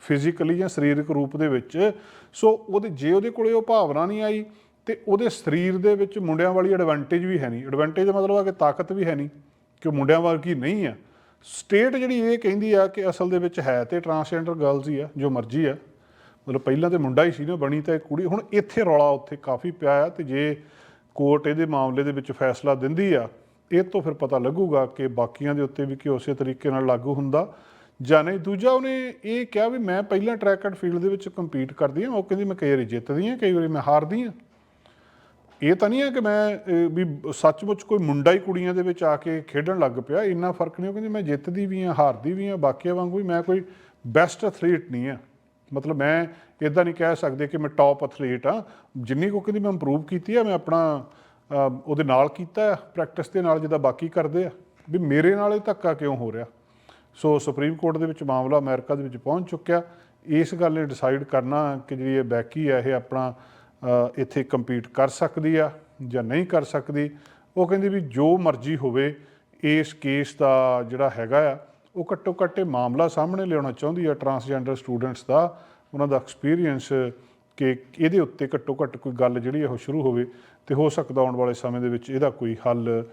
ਫਿਜ਼ੀਕਲੀ ਜਾਂ ਸਰੀਰਕ ਰੂਪ ਦੇ ਵਿੱਚ। ਸੋ ਉਹਦੇ ਜੇ ਉਹਦੇ ਕੋਲੇ ਉਹ ਭਾਵਨਾ ਨਹੀਂ ਆਈ ਤੇ ਉਹਦੇ ਸਰੀਰ ਦੇ ਵਿੱਚ ਮੁੰਡਿਆਂ ਵਾਲੀ ਐਡਵਾਂਟੇਜ ਵੀ ਹੈ ਨਹੀਂ। ਐਡਵਾਂਟੇਜ ਦਾ ਮਤਲਬ ਆ ਕਿ ਤਾਕਤ ਵੀ ਹੈ ਨਹੀਂ ਕਿ ਉਹ ਮੁੰਡਿਆਂ ਵਰਗੀ ਨਹੀਂ ਆ। ਸਟੇਟ ਜਿਹੜੀ ਇਹ ਕਹਿੰਦੀ ਆ ਕਿ ਅਸਲ ਦੇ ਵਿੱਚ ਹੈ ਤੇ ਟਰਾਂਸਜੈਂਡਰ ਗਰਲਸ ਹੀ ਆ ਜੋ ਮਰਜ਼ੀ ਆ। ਮਤਲਬ ਪਹਿਲਾਂ ਤੇ ਮੁੰਡਾ ਹੀ ਸੀ ਨਾ ਬਣੀ ਤਾਂ ਇਹ ਕੁੜੀ। ਹੁਣ ਇੱਥੇ ਰੌਲਾ ਉੱਥੇ ਕਾਫੀ ਪਿਆ ਆ ਤੇ ਜੇ ਕੋਰਟ ਇਹਦੇ ਮਾਮਲੇ ਦੇ ਵਿੱਚ ਫੈਸਲਾ ਦਿੰਦੀ ਆ ਇਹ ਤੋਂ ਫਿਰ ਪਤਾ ਲੱਗੂਗਾ ਕਿ ਬਾਕੀਆਂ ਦੇ ਉੱਤੇ ਵੀ ਕਿ ਉਸੇ ਤਰੀਕੇ ਨਾਲ ਲਾਗੂ ਹੁੰਦਾ। ਜਾਂ ਨਹੀਂ ਦੂਜਾ ਉਹਨੇ ਇਹ ਕਿਹਾ ਵੀ ਮੈਂ ਪਹਿਲਾਂ ਟਰੈਕ ਐਂਡ ਫੀਲਡ ਦੇ ਵਿੱਚ ਕੰਪੀਟ ਕਰਦੀ ਹਾਂ ਉਹ ਕਹਿੰਦੀ ਮੈਂ ਕਈ ਵਾਰੀ ਜਿੱਤਦੀ ਹਾਂ ਕਈ ਵਾਰੀ ਮੈਂ ਹਾਰਦੀ ਹਾਂ ਇਹ ਤਾਂ ਨਹੀਂ ਹੈ ਕਿ ਮੈਂ ਅਹ, ਵੀ ਸੱਚਮੁੱਚ ਕੋਈ ਮੁੰਡਾ ਹੀ ਕੁੜੀਆਂ ਦੇ ਵਿੱਚ ਆ ਕੇ ਖੇਡਣ ਲੱਗ ਪਿਆ ਇੰਨਾ ਫ਼ਰਕ ਨਹੀਂ। ਉਹ ਕਹਿੰਦੀ ਮੈਂ ਜਿੱਤਦੀ ਵੀ ਹਾਂ ਹਾਰਦੀ ਵੀ ਹਾਂ ਬਾਕੀਆਂ ਵਾਂਗੂ ਵੀ ਮੈਂ ਕੋਈ ਬੈਸਟ ਐਥਲੀਟ ਨਹੀਂ ਹਾਂ ਮਤਲਬ ਮੈਂ ਇਦਾਂ ਨਹੀਂ ਕਹਿ ਸਕਦੇ ਕਿ ਮੈਂ ਟੌਪ ਐਥਲੀਟ ਆ ਜਿੰਨੀ ਕੋ ਕਹਿੰਦੀ ਮੈਂ ਇੰਪਰੂਵ ਕੀਤੀ ਆ, ਮੈਂ ਆਪਣਾ ਉਹਦੇ ਨਾਲ ਕੀਤਾ ਪ੍ਰੈਕਟਿਸ ਦੇ ਨਾਲ ਜਿੱਦਾਂ ਬਾਕੀ ਕਰਦੇ ਆ। ਵੀ ਮੇਰੇ ਨਾਲ ਇਹ ਧੱਕਾ ਕਿਉਂ ਹੋ ਰਿਹਾ? ਸੋ ਸੁਪਰੀਮ ਕੋਰਟ ਦੇ ਵਿੱਚ ਮਾਮਲਾ ਅਮਰੀਕਾ ਦੇ ਵਿੱਚ ਪਹੁੰਚ ਚੁੱਕਿਆ। ਇਸ ਗੱਲ ਨੇ ਡਿਸਾਈਡ ਕਰਨਾ ਕਿ ਜਿਹੜੀ ਇਹ ਬੈਕੀ ਆ, ਇਹ ਆਪਣਾ ਇੱਥੇ ਕੰਪੀਟ ਕਰ ਸਕਦੀ ਆ ਜਾਂ ਨਹੀਂ ਕਰ ਸਕਦੀ। ਉਹ ਕਹਿੰਦੀ ਵੀ ਜੋ ਮਰਜ਼ੀ ਹੋਵੇ, ਇਸ ਕੇਸ ਦਾ ਜਿਹੜਾ ਹੈਗਾ ਆ ਉਹ ਘੱਟੋ ਘੱਟ ਇਹ ਮਾਮਲਾ ਸਾਹਮਣੇ ਲਿਆਉਣਾ ਚਾਹੁੰਦੀ ਆ ਟਰਾਂਸਜੈਂਡਰ ਸਟੂਡੈਂਟਸ ਦਾ ਉਹਨਾਂ ਦਾ ਐਕਸਪੀਰੀਅੰਸ ਕਿ ਇਹਦੇ ਉੱਤੇ ਘੱਟੋ ਘੱਟ ਕੋਈ ਗੱਲ ਜਿਹੜੀ ਆ ਉਹ ਸ਼ੁਰੂ ਹੋਵੇ ਤੇ ਹੋ ਸਕਦਾ ਆਉਣ ਵਾਲੇ ਸਮੇਂ ਦੇ ਵਿੱਚ ਇਹਦਾ ਕੋਈ ਹੱਲ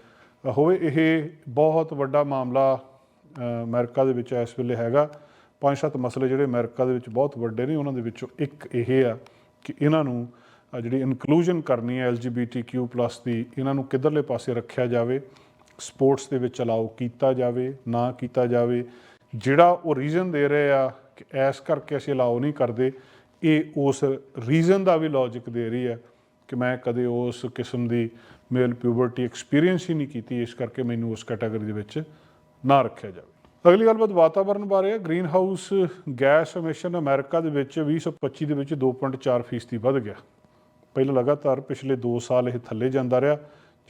ਹੋਵੇ। ਇਹ ਬਹੁਤ ਵੱਡਾ ਮਾਮਲਾ ਅ, ਅਮਰੀਕਾ ਦੇ ਵਿੱਚ ਇਸ ਵੇਲੇ ਹੈਗਾ। ਪੰਜ ਸੱਤ ਮਸਲੇ ਜਿਹੜੇ ਅਮਰੀਕਾ ਦੇ ਵਿੱਚ ਬਹੁਤ ਵੱਡੇ ਨੇ ਉਹਨਾਂ ਦੇ ਵਿੱਚੋਂ ਇੱਕ ਇਹ ਆ ਕਿ ਇਹਨਾਂ ਨੂੰ ਜਿਹੜੀ ਇਨਕਲੂਜਨ ਕਰਨੀ ਹੈ LGBTQ+ ਦੀ ਇਹਨਾਂ ਨੂੰ ਕਿੱਧਰਲੇ ਪਾਸੇ ਰੱਖਿਆ ਜਾਵੇ। ਸਪੋਰਟਸ ਦੇ ਵਿੱਚ ਅਲਾਉ ਕੀਤਾ ਜਾਵੇ, ਨਾ ਕੀਤਾ ਜਾਵੇ, ਜਿਹੜਾ ਉਹ ਰੀਜ਼ਨ ਦੇ ਰਹੇ ਆ ਕਿ ਐਸ ਕਰਕੇ ਅਸੀਂ ਅਲਾਉ ਨਹੀਂ ਕਰਦੇ, ਇਹ ਉਸ ਰੀਜ਼ਨ ਦਾ ਵੀ ਲੌਜੀਕ ਦੇ ਰਹੀ ਹੈ ਕਿ ਮੈਂ ਕਦੇ ਉਸ ਕਿਸਮ ਦੀ ਮੇਲ ਪਿਊਬਰਟੀ ਐਕਸਪੀਰੀਅੰਸ ਹੀ ਨਹੀਂ ਕੀਤੀ, ਇਸ ਕਰਕੇ ਮੈਨੂੰ ਉਸ ਕੈਟਾਗਰੀ ਦੇ ਵਿੱਚ ਨਾ ਰੱਖਿਆ ਜਾਵੇ। ਅਗਲੀ ਗੱਲਬਾਤ ਵਾਤਾਵਰਣ ਬਾਰੇ ਹੈ ਗ੍ਰੀਨ ਹਾਊਸ ਗੈਸ ਐਮਿਸ਼ਨ ਅਮਰੀਕਾ ਦੇ ਵਿੱਚ 2025 ਦੇ ਵਿੱਚ 2.4 ਫੀਸਦੀ ਵੱਧ ਗਿਆ। ਪਹਿਲਾਂ ਲਗਾਤਾਰ ਪਿਛਲੇ 2 ਸਾਲ ਇਹ ਥੱਲੇ ਜਾਂਦਾ ਰਿਹਾ।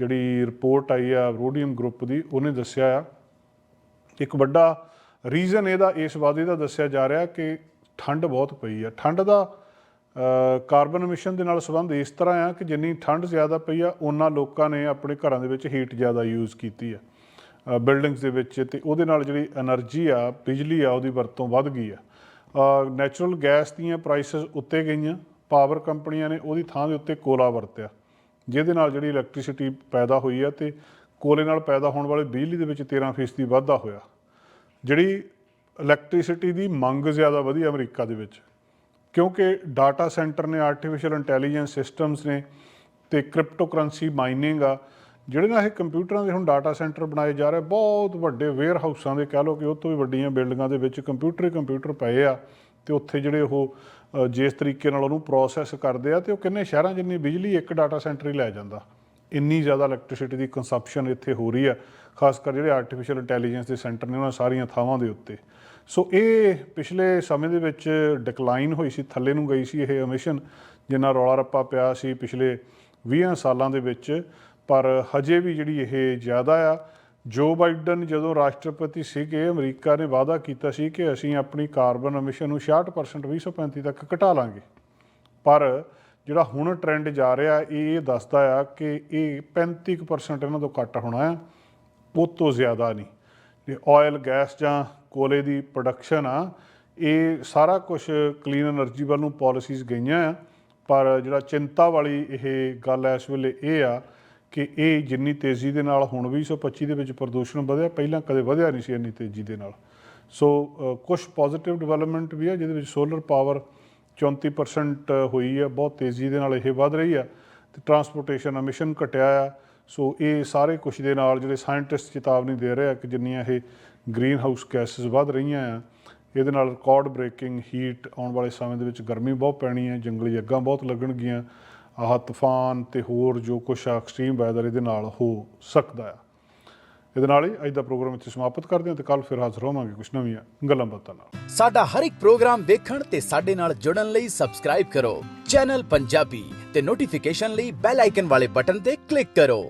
ਜਿਹੜੀ ਰਿਪੋਰਟ ਆਈ ਆ ਰੋਡੀਅਮ ਗਰੁੱਪ ਦੀ, ਉਹਨੇ ਦੱਸਿਆ ਆ। ਇੱਕ ਵੱਡਾ ਰੀਜ਼ਨ ਇਹਦਾ, ਇਸ ਵਾਦੇ ਦਾ ਦੱਸਿਆ ਜਾ ਰਿਹਾ ਕਿ ਠੰਡ ਬਹੁਤ ਪਈ ਆ। ਠੰਡ ਦਾ ਕਾਰਬਨ ਐਮਿਸ਼ਨ ਦੇ ਨਾਲ ਸੰਬੰਧ ਇਸ ਤਰ੍ਹਾਂ ਆ ਕਿ ਜਿੰਨੀ ਠੰਡ ਜ਼ਿਆਦਾ ਪਈ ਆ, ਉਹਨਾਂ ਲੋਕਾਂ ਨੇ ਆਪਣੇ ਘਰਾਂ ਦੇ ਵਿੱਚ ਹੀਟ ਜ਼ਿਆਦਾ ਯੂਜ਼ ਕੀਤੀ ਆ। ਬਿਲਡਿੰਗਸ ਦੇ ਵਿੱਚ ਤੇ ਉਹਦੇ ਨਾਲ ਜਿਹੜੀ એનર્ਜੀ ਆ, ਬਿਜਲੀ ਆ, ਉਹਦੀ ਵਰਤੋਂ ਵੱਧ ਗਈ ਆ। ਨੈਚੁਰਲ ਗੈਸ ਦੀਆਂ ਪ੍ਰਾਈਸਸ ਉੱਤੇ ਗਈਆਂ ਪਾਵਰ ਕੰਪਨੀਆਂ ਨੇ ਉਹਦੀ ਥਾਂ ਦੇ ਉੱਤੇ ਕੋਲਾ ਵਰਤਿਆ। ਜਿਹਦੇ ਨਾਲ ਜਿਹੜੀ ਇਲੈਕਟ੍ਰਿਸਿਟੀ ਪੈਦਾ ਹੋਈ ਆ ਤੇ ਕੋਲੇ ਨਾਲ ਪੈਦਾ ਹੋਣ ਵਾਲੇ ਬਿਜਲੀ ਦੇ ਵਿੱਚ 13% ਵਾਧਾ ਹੋਇਆ। ਜਿਹੜੀ ਇਲੈਕਟ੍ਰਿਸਿਟੀ ਦੀ ਮੰਗ ਜ਼ਿਆਦਾ ਵਧੀ ਅਮਰੀਕਾ ਦੇ ਵਿੱਚ, ਕਿਉਂਕਿ ਡਾਟਾ ਸੈਂਟਰ ਨੇ ਆਰਟੀਫੀਸ਼ੀਅਲ ਇੰਟੈਲੀਜੈਂਸ ਸਿਸਟਮਸ ਨੇ ਤੇ ਕ੍ਰਿਪਟੋਕਰੰਸੀ ਮਾਈਨਿੰਗ ਆ, ਜਿਹੜੇ ਨਾ ਇਹ ਕੰਪਿਊਟਰਾਂ ਦੇ ਹੁਣ ਡਾਟਾ ਸੈਂਟਰ ਬਣਾਏ ਜਾ ਰਹੇ ਬਹੁਤ ਵੱਡੇ ਵੇਅਰ ਹਾਊਸਾਂ ਦੇ ਕਹਿ ਲਓ ਕਿ ਉਹ ਤੋਂ ਵੀ ਵੱਡੀਆਂ ਬਿਲਡਿੰਗਾਂ ਦੇ ਵਿੱਚ ਕੰਪਿਊਟਰ ਹੀ ਕੰਪਿਊਟਰ ਪਏ ਆ, ਤੇ ਉੱਥੇ ਜਿਹੜੇ ਉਹ ਜਿਸ ਤਰੀਕੇ ਨਾਲ ਉਹਨੂੰ ਪ੍ਰੋਸੈਸ ਕਰਦੇ ਆ ਤੇ ਉਹ ਕਿੰਨੇ ਸ਼ਹਿਰਾਂ ਜਿੰਨੀ ਬਿਜਲੀ ਇੱਕ ਡਾਟਾ ਸੈਂਟਰ ਹੀ ਲੈ ਜਾਂਦਾ। ਇੰਨੀ ਜ਼ਿਆਦਾ ਇਲੈਕਟ੍ਰਿਸਿਟੀ ਦੀ ਕੰਸੰਪਸ਼ਨ ਇੱਥੇ ਹੋ ਰਹੀ ਆ ਖਾਸ ਕਰ ਜਿਹੜੇ ਆਰਟੀਫੀਸ਼ੀਅਲ ਇੰਟੈਲੀਜੈਂਸ ਦੇ ਸੈਂਟਰ ਨੇ ਉਹਨਾਂ ਸਾਰੀਆਂ ਥਾਵਾਂ ਦੇ ਉੱਤੇ। ਸੋ ਇਹ ਪਿਛਲੇ ਸਮੇਂ ਦੇ ਵਿੱਚ ਡਿਕਲਾਈਨ ਹੋਈ ਸੀ, ਥੱਲੇ ਨੂੰ ਗਈ ਸੀ ਇਹ ਐਮਿਸ਼ਨ ਜਿੰਨਾ ਰੌਲਾ ਰੱਪਾ ਪਿਆ ਸੀ ਪਿਛਲੇ 20 ਸਾਲਾਂ ਦੇ ਵਿੱਚ। ਪਰ ਹਜੇ ਵੀ ਜਿਹੜੀ ਇਹ ਜ਼ਿਆਦਾ ਆ ਜੋ ਬਾਈਡਨ ਜਦੋਂ ਰਾਸ਼ਟਰਪਤੀ ਸੀਗੇ, ਅਮਰੀਕਾ ਨੇ ਵਾਅਦਾ ਕੀਤਾ ਸੀ ਕਿ ਅਸੀਂ ਆਪਣੀ ਕਾਰਬਨ ਐਮਿਸ਼ਨ ਨੂੰ 66% 2035 ਤੱਕ ਘਟਾ ਲਾਂਗੇ। ਪਰ ਜਿਹੜਾ ਹੁਣ ਟ੍ਰੈਂਡ ਜਾ ਰਿਹਾ, ਇਹ ਇਹ ਦੱਸਦਾ ਆ ਕਿ ਇਹ 35% ਇਹਨਾਂ ਤੋਂ ਘੱਟ ਹੋਣਾ ਹੈ ਉਹ ਤੋਂ ਜ਼ਿਆਦਾ ਨਹੀਂ। ਜੇ ਆਇਲ ਗੈਸ ਜਾਂ ਕੋਲੇ ਦੀ ਪ੍ਰੋਡਕਸ਼ਨ ਆ, ਇਹ ਸਾਰਾ ਕੁਝ ਕਲੀਨ એનર્ਜੀ ਵੱਲ ਨੂੰ ਪਾਲਿਸੀਜ਼ ਗਈਆਂ ਆ। ਪਰ ਜਿਹੜਾ ਚਿੰਤਾ ਵਾਲੀ ਇਹ ਗੱਲ ਐ ਇਸ ਵੇਲੇ ਇਹ ਆ ਕਿ ਇਹ ਜਿੰਨੀ ਤੇਜ਼ੀ ਦੇ ਨਾਲ ਹੁਣ 2025 ਦੇ ਵਿੱਚ ਪ੍ਰਦੂਸ਼ਣ ਵਧਿਆ, ਪਹਿਲਾਂ ਕਦੇ ਵਧਿਆ ਨਹੀਂ ਸੀ ਇੰਨੀ ਤੇਜ਼ੀ ਦੇ ਨਾਲ। ਸੋ ਕੁਝ ਪੋਜ਼ਿਟਿਵ ਡਿਵੈਲਪਮੈਂਟ ਵੀ ਆ, ਜਿਹਦੇ ਵਿੱਚ ਸੋਲਰ ਪਾਵਰ 34% ਹੋਈ ਆ, ਬਹੁਤ ਤੇਜ਼ੀ ਦੇ ਨਾਲ ਇਹ ਵਧ ਰਹੀ ਆ ਤੇ ਟਰਾਂਸਪੋਰਟੇਸ਼ਨ ਐਮਿਸ਼ਨ ਘਟਿਆ ਆ। ਸੋ, ਇਹ ਸਾਰੇ ਕੁਝ ਦੇ ਨਾਲ ਜਿਹੜੇ ਸਾਇੰਟਿਸਟ ਚੇਤਾਵਨੀ ਦੇ ਰਹੇ ਆ ਕਿ ਜਿੰਨੀਆਂ ਇਹ ਗ੍ਰੀਨ ਹਾਊਸ ਗੈਸਸ ਵਧ ਰਹੀਆਂ ਆ, ਇਹਦੇ ਨਾਲ ਰਿਕਾਰਡ ਬ੍ਰੇਕਿੰਗ ਹੀਟ ਆਉਣ ਵਾਲੇ ਸਮੇਂ ਦੇ ਵਿੱਚ ਗਰਮੀ ਬਹੁਤ ਪੈਣੀ ਹੈ ਜੰਗਲੀ ਅੱਗਾਂ ਬਹੁਤ ਲੱਗਣਗੀਆਂ। ਆਹ ਤੂਫਾਨ ਤੇ ਹੋਰ ਜੋ ਕੁਛ ਐਕਸਟ੍ਰੀਮ ਵੈਦਰ ਇਹਦੇ ਨਾਲ ਹੋ ਸਕਦਾ ਆ। ਇਹਦੇ ਨਾਲ ਹੀ ਅੱਜ ਦਾ ਪ੍ਰੋਗਰਾਮ ਇੱਥੇ ਸਮਾਪਤ ਕਰਦੇ ਹਾਂ ਤੇ ਕੱਲ ਫਿਰ ਹਾਜ਼ਰ ਹੋਵਾਂਗੇ ਕੁਝ ਨਵੀਆਂ ਗੱਲਾਂ ਬਾਤਾਂ ਨਾਲ। ਸਾਡਾ ਹਰ ਇੱਕ ਪ੍ਰੋਗਰਾਮ ਦੇਖਣ ਤੇ ਸਾਡੇ ਨਾਲ ਜੁੜਨ ਲਈ ਸਬਸਕ੍ਰਾਈਬ ਕਰੋ। ਚੈਨਲ ਪੰਜਾਬੀ ਤੇ ਨੋਟੀਫਿਕੇਸ਼ਨ ਲਈ ਬੈਲ ਆਈਕਨ ਵਾਲੇ ਬਟਨ ਤੇ ਕਲਿੱਕ ਕਰੋ।